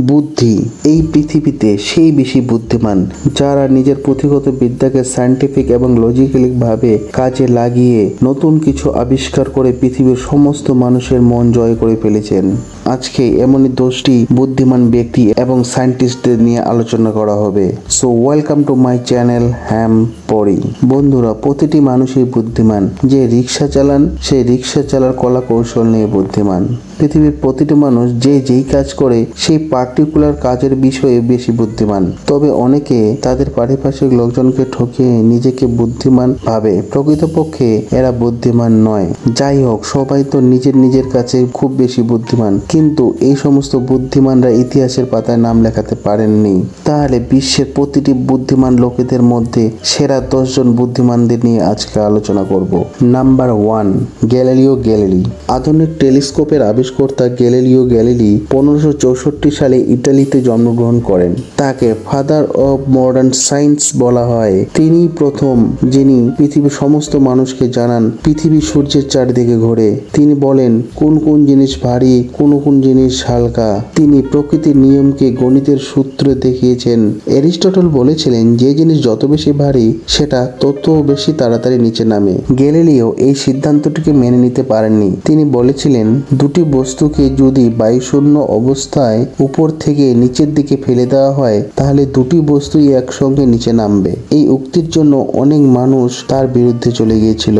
বুদ্ধি। এই পৃথিবীতে সেই বেশি বুদ্ধিমান যারা নিজের পুঁথিগত বিদ্যাকে সায়েন্টিফিক এবং লজিক্যালিভাবে কাজে লাগিয়ে নতুন কিছু আবিষ্কার করে পৃথিবীর সমস্ত মানুষের মন জয় করে ফেলেছেন। আজকে এমনই দশটি বুদ্ধিমান ব্যক্তি এবং সায়েন্টিস্টদের নিয়ে আলোচনা করা হবে। So welcome to my channel হ্যাম পরি বন্ধুরা, প্রতিটি মানুষই বুদ্ধিমান। যে রিক্সা চালান, সে রিক্সা চালার কলা কৌশল নিয়ে বুদ্ধিমান। পৃথিবীর প্রতিটি মানুষ যে যেই কাজ করে, সেই পার্টিকুলার কাজের বিষয়ে বেশি বুদ্ধিমান। তবে অনেকে তাদের পারিপার্শ্বিক লোকজনকে ঠকিয়ে নিজেকে বুদ্ধিমান ভাবে। প্রকৃতপক্ষে এরা বুদ্ধিমান নয়। যাই হোক, সবাই তো নিজের নিজের কাছে খুব বেশি বুদ্ধিমান। কিন্তু এই সমস্ত বুদ্ধিমানরা ইতিহাসের পাতায় নাম লেখাতে পারেননি। তাহলে বিশ্বের প্রতিটি বুদ্ধিমান লোকেদের মধ্যে সেরা দশজন বুদ্ধিমানদের নিয়ে আজকে আলোচনা করব। Number one, Galileo Galilei. আধুনিক টেলিস্কোপের আবিষ্কর্তা গ্যালিলিও গ্যালিলি পনেরোশো চৌষট্টি সালে ইটালিতে জন্মগ্রহণ করেন। তাকে ফাদার অব মডার্ন সায়েন্স বলা হয়। তিনি প্রথম যিনি পৃথিবীর সমস্ত মানুষকে জানান পৃথিবী সূর্যের চারদিকে ঘোরে। তিনি বলেন, কোন কোন জিনিস ভারী, কোন কোন জিনিস হালকা। তিনি প্রকৃতির নিয়মকে গণিতের সূত্রে দেখিয়েছেন। এরিস্টটল বলেছিলেন, যে জিনিস যত বেশি ভারী, সেটা তত বেশি তাড়াতাড়ি নিচে নামে। গ্যালিলিও এই সিদ্ধান্তটিকে মেনে নিতে পারেননি। তিনি বলেছিলেন, দুটি বস্তুকে যদি বায়ুশূন্য অবস্থায় উপর থেকে নিচের দিকে ফেলে দেওয়া হয়, তাহলে দুটি বস্তুই একসঙ্গে নিচে নামবে। এই উক্তির জন্য অনেক মানুষ তার বিরুদ্ধে চলে গিয়েছিল।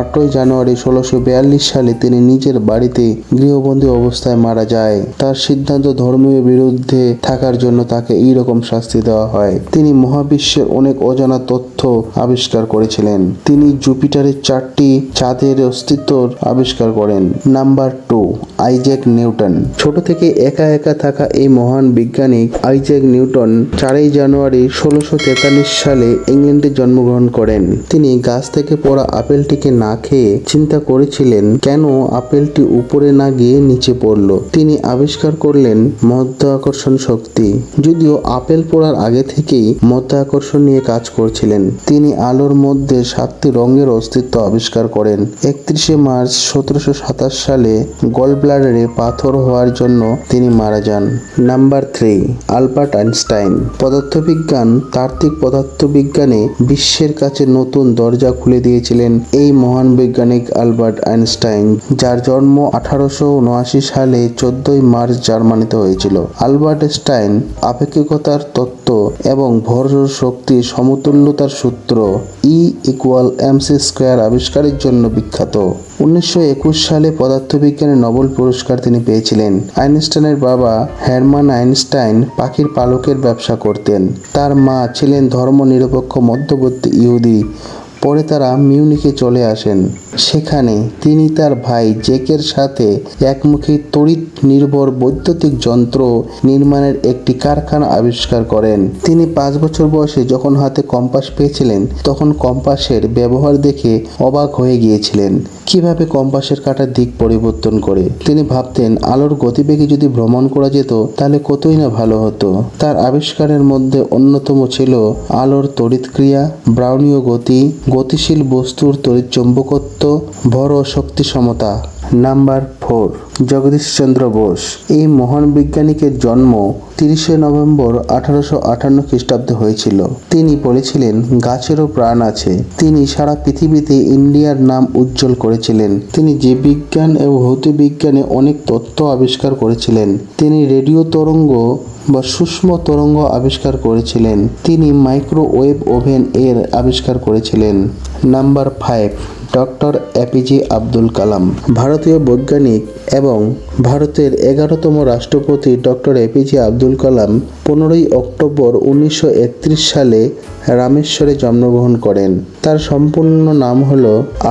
আটই জানুয়ারি ষোলোশো সালে তিনি নিজের বাড়িতে গৃহবন্দী অবস্থায় মারা যায়। তার সিদ্ধান্ত ধর্মীয় বিরুদ্ধে থাকার জন্য তাকে এই রকম শাস্তি দেওয়া হয়। তিনি মহাবিশ্বের অনেক অজানা তথ্য আবিষ্কার করেছিলেন। তিনি জুপিটারের চারটি চাঁদের অস্তিত্ব আবিষ্কার করেন। Number two. Isaac Newton. ছোট থেকে একা একা থাকা এই মহান বিজ্ঞানী আইজ্যাক নিউটন চারই জানুয়ারি ষোলোশো তেতাল্লিশ সালে ইংল্যান্ডে জন্মগ্রহণ করেন। তিনি গাছ থেকে পড়া আপেলটিকে না খেয়ে চিন্তা করেছিলেন, কেন আপেলটি উপরে না গিয়ে নিচে পড়ল? তিনি আবিষ্কার করলেন মধ্য আকর্ষণ শক্তি। যদিও আপেল পড়ার আগে থেকেই মধ্য আকর্ষণ নিয়ে কাজ করছিলেন, তিনি আলোর মধ্যে সাতটি রঙের অস্তিত্ব আবিষ্কার করেন। একত্রিশে মার্চ সতেরোশো সাতাশ সালে গল ব্লাডারে পাথর হওয়ার জন্য তিনি মারা যান। Number three, Albert Einstein. পদার্থবিজ্ঞান, তাত্ত্বিক পদার্থবিজ্ঞানে বিশ্বের কাছে নতুন দরজা খুলে দিয়েছিলেন এই মহান বৈজ্ঞানিক আলবার্ট আইনস্টাইন, যার জন্ম আঠারোশো উনআশি সালে চোদ্দই মার্চ জার্মানিতে হয়েছিল। আলবার্ট স্টাইন আপেক্ষিকতার তত্ত্ব এবং ভর শক্তির সমতুল্যতার সূত্র ই ইকুয়াল এমসি স্কোয়ার আবিষ্কারের জন্য বিখ্যাত। উনিশশো একুশ সালে পদার্থবিজ্ঞানে নোবেল পুরস্কার তিনি পেয়েছিলেন। আইনস্টাইনের বাবা হ্যারমান আইনস্টাইন পাখির পালকের ব্যবসা করতেন। তার মা ছিলেন ধর্মনিরপেক্ষ মধ্যবর্তী ইহুদি। পরে তারা মিউনিকে চলে আসেন। সেখানে তিনি তার ভাই জেকের সাথে একমুখী তড়িৎ নির্ভর বৈদ্যুতিক যন্ত্র নির্মাণের একটি কারখানা আবিষ্কার করেন। তিনি পাঁচ বছর বয়সে যখন হাতে কম্পাস পেয়েছিলেন, তখন কম্পাসের ব্যবহার দেখে অবাক হয়ে গিয়েছিলেন। কীভাবে কম্পাসের কাটার দিক পরিবর্তন করে? তিনি ভাবতেন, আলোর গতিবেগে যদি ভ্রমণ করা যেত, তাহলে কতই না ভালো হতো। তার আবিষ্কারের মধ্যে অন্যতম ছিল আলোর তড়িৎক্রিয়া ব্রাউনীয় গতি গতিশীল বস্তুর তড়িৎ চৌম্বকত্ব ভর ও শক্তি সমতা। Number four Jagadish Chandra Bose. এই মহান বিজ্ঞানিকের জন্ম তিরিশে নভেম্বর আঠারোশো আটান্ন খ্রিস্টাব্দে হয়েছিল। তিনি বলেছিলেন, গাছেরও প্রাণ আছে। তিনি সারা পৃথিবীতে ইন্ডিয়ার নাম উজ্জ্বল করেছিলেন। তিনি যে বিজ্ঞান এবং ভৌত বিজ্ঞানে অনেক তত্ত্ব আবিষ্কার করেছিলেন। তিনি রেডিও তরঙ্গ বা সূক্ষ্ম তরঙ্গ আবিষ্কার করেছিলেন। তিনি মাইক্রোওয়েভ ওভেন এর আবিষ্কার করেছিলেন। Number five, doctor APJ Abdul Kalam. ভারতীয় বৈজ্ঞানিক এবং ভারতের এগারোতম রাষ্ট্রপতি ডক্টর এপিজে আব্দুল কালাম পনেরোই অক্টোবর উনিশশো একত্রিশ সালে রামেশ্বরে জন্মগ্রহণ করেন। তার সম্পূর্ণ নাম হল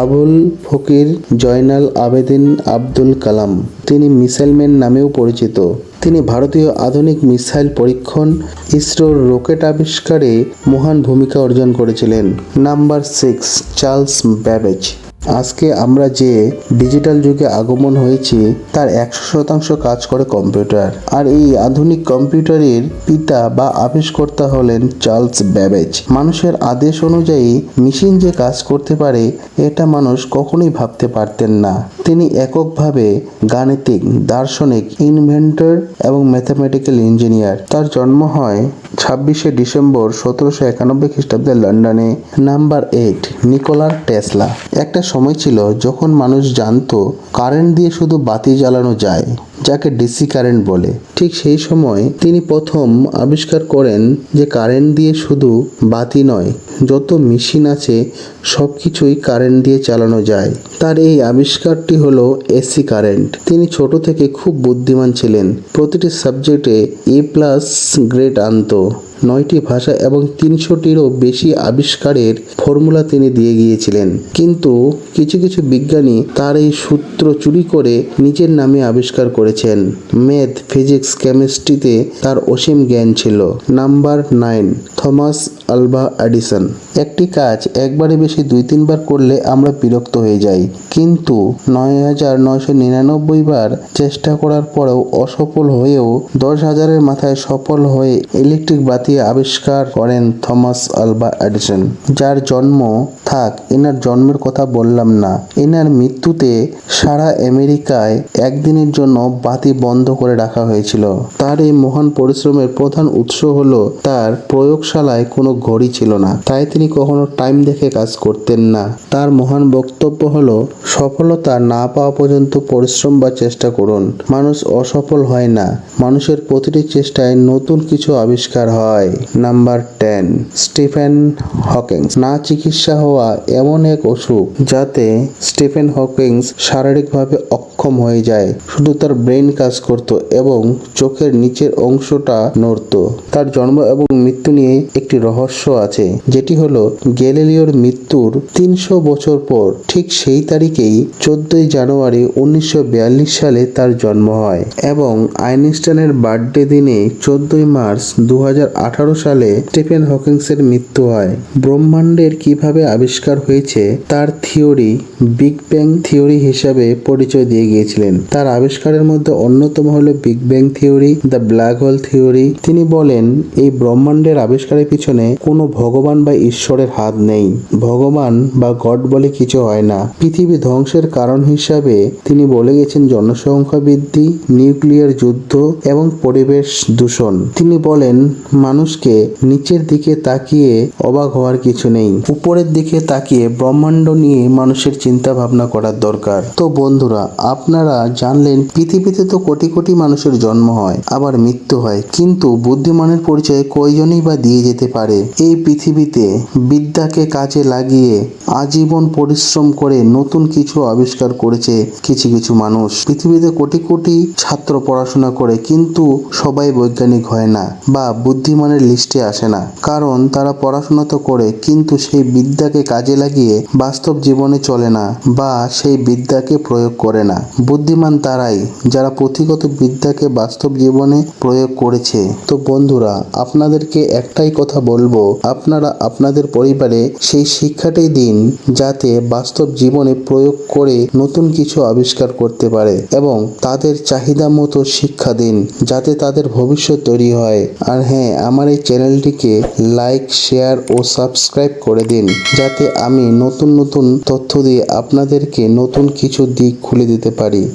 আবুল ফকির জয়নাল আবেদিন আব্দুল কালাম। তিনি মিসাইলম্যান নামেও পরিচিত। তিনি ভারতীয় আধুনিক মিসাইল পরীক্ষণ ইসরোর রকেট আবিষ্কারে মহান ভূমিকা অর্জন করেছিলেন। Number six, Charles Babbage. আজকে আমরা যে ডিজিটাল যুগে আগমন হয়েছি, তার একশো শতাংশ কাজ করে কম্পিউটার। আর এই আধুনিক কম্পিউটারের পিতা বা আবিষ্কর্তা হলেন চার্লস ব্যাবেজ। মানুষের আদেশ অনুযায়ী মেশিন যে কাজ করতে পারে, এটা মানুষ কখনোই ভাবতে পারতেন না। তিনি এককভাবে গাণিতিক, দার্শনিক ইনভেন্টর এবং ম্যাথামেটিক্যাল ইঞ্জিনিয়ার তার জন্ম হয় ছাব্বিশে ডিসেম্বর সতেরোশো একানব্বই খ্রিস্টাব্দে লন্ডনে। নাম্বার এইট নিকোলার টেসলা। একটা সময় ছিল যখন মানুষ জানত কারেন্ট দিয়ে শুধু বাতি জ্বালানো যায়। যাকে ডিসি কারেন্ট বলে। ঠিক সেই সময় তিনি প্রথম আবিষ্কার করেন যে কারেন্ট দিয়ে শুধু বাতি নয়, যত মেশিন আছে সব কিছুই কারেন্ট দিয়ে চালানো যায়। তার এই আবিষ্কারটি হলো এসি কারেন্ট। তিনি ছোট থেকে খুব বুদ্ধিমান ছিলেন। প্রতিটি সাবজেক্টে এ প্লাস গ্রেড আনতো। নয়টি ভাষা এবং তিনশোটিরও বেশি আবিষ্কারের ফর্মুলা তিনি দিয়ে গিয়েছিলেন। কিন্তু কিছু কিছু বিজ্ঞানী তার এই সূত্র চুরি করে নিজের নামে আবিষ্কার করেছেন। ম্যাথ, ফিজিক্স, কেমিস্ট্রিতে তার অসীম জ্ঞান ছিল। Number nine, Thomas Alva Edison. একটি কাজ একবারে বেশি দুই তিনবার করলে আমরা বিরক্ত হয়ে যাই। কিন্তু নয় হাজার নয়শো নিরানব্বই বার চেষ্টা করার পরেও অসফল হয়েও দশ হাজারের মাথায় সফল হয়ে ইলেকট্রিক বাতি আবিষ্কার করেন থমাস আলভা এডিসন। যার জন্ম, থাক, এনার জন্মের কথা বললাম না। এনার মৃত্যুতে সারা আমেরিকায় একদিনের জন্য বাতি বন্ধ করে রাখা হয়েছিল। তার এই মহান পরিশ্রমের প্রধান উৎস হলো তার প্রয়োগশালায় কোনো ঘড়ি ছিল না। তাই তিনি কখনো টাইম দেখে কাজ করতেন না। তার মহান বক্তব্য হলো, সফলতা না পাওয়া পর্যন্ত পরিশ্রম বা চেষ্টা করুন। মানুষ অসফল হয় না। মানুষের প্রতিটি চেষ্টায় নতুন কিছু আবিষ্কার হয়। নাম্বার টেন, স্টিফেন হকিংস না চিকিৎসা হওয়া এমন এক অসুখ যাতে স্টিফেন হকিংস শারীরিকভাবে অক্ষম হয়ে যায়। শুধু তার ব্রেন কাজ করত এবং চোখের নিচের অংশটা নড়ত। তার জন্ম এবং মৃত্যু নিয়ে একটি রহস্য আছে, যেটি হলো গ্যালিলিওর মৃত্যুর তিনশো বছর পর, ঠিক সেই তারিখেই চোদ্দই জানুয়ারি উনিশশো বিয়াল্লিশ সালে তার জন্ম হয় এবং আইনস্টাইনের বার্থডে দিনে চোদ্দই মার্চ দু হাজার আঠারো সালে স্টিফেন হকিংসের মৃত্যু হয়। ব্রহ্মাণ্ডের কীভাবে আবিষ্কার হয়েছে তার থিওরি বিগ ব্যাং থিওরি হিসাবে পরিচয় দিয়ে গিয়েছিলেন। তার আবিষ্কারের মধ্যে অন্যতম হলো big bang theory the black hole theory তিনি বলেন, এই ব্রহ্মাণ্ডের আবিষ্কারের পিছনে কোনো ভগবান বা ঈশ্বরের হাত নেই। ভগবান বা গড বলে কিছু হয় না। পৃথিবী ধ্বংসের কারণ হিসাবে তিনি বলে গেছেন জনসংখ্যা বৃদ্ধি, নিউক্লিয়ার যুদ্ধ এবং পরিবেশ দূষণ। তিনি বলেন, মানুষকে নিচের দিকে তাকিয়ে অবাক হওয়ার কিছু নেই। উপরের দিকে তাকিয়ে ব্রহ্মাণ্ড নিয়ে মানুষের চিন্তা ভাবনা করার দরকার। তো বন্ধুরা, আপনারা জানলেন পৃথিবীতে তো কোটি কোটি মানুষের জন্ম হয়, আবার মৃত্যু হয়। কিন্তু বুদ্ধিমানের পরিচয় কয়জনই বা দিয়ে যেতে পারে? এই পৃথিবীতে বিদ্যাকে কাজে লাগিয়ে আজীবন পরিশ্রম করে নতুন কিছু আবিষ্কার করেছে কিছু কিছু মানুষ। পৃথিবীতে কোটি কোটি ছাত্র পড়াশোনা করে, কিন্তু সবাই বৈজ্ঞানিক হয় না বা বুদ্ধিমানের লিস্টে আসে না। কারণ তারা পড়াশোনা তো করে, কিন্তু সেই বিদ্যাকে কাজে লাগিয়ে বাস্তব জীবনে চলে না বা সেই বিদ্যাকে প্রয়োগ করে না। বুদ্ধিমান তারাই যারা পুঁথিগত বিদ্যাকে বাস্তব জীবনে প্রয়োগ করেছে। তো বন্ধুরা, আপনাদেরকে একটাই কথা বলব। আপনারা আপনাদের পরিবারে সেই শিক্ষাটাই দিন যাতে বাস্তব জীবনে প্রয়োগ করে নতুন কিছু আবিষ্কার করতে পারে এবং তাদের চাহিদা মতো শিক্ষা দিন যাতে তাদের ভবিষ্যৎ তৈরি হয়। আর হ্যাঁ আমার এই চ্যানেলটিকে লাইক, শেয়ার ও সাবস্ক্রাইব করে দিন যাতে আমি নতুন নতুন তথ্য দিয়ে আপনাদেরকে নতুন কিছু দিক খুলে দিতে পারি।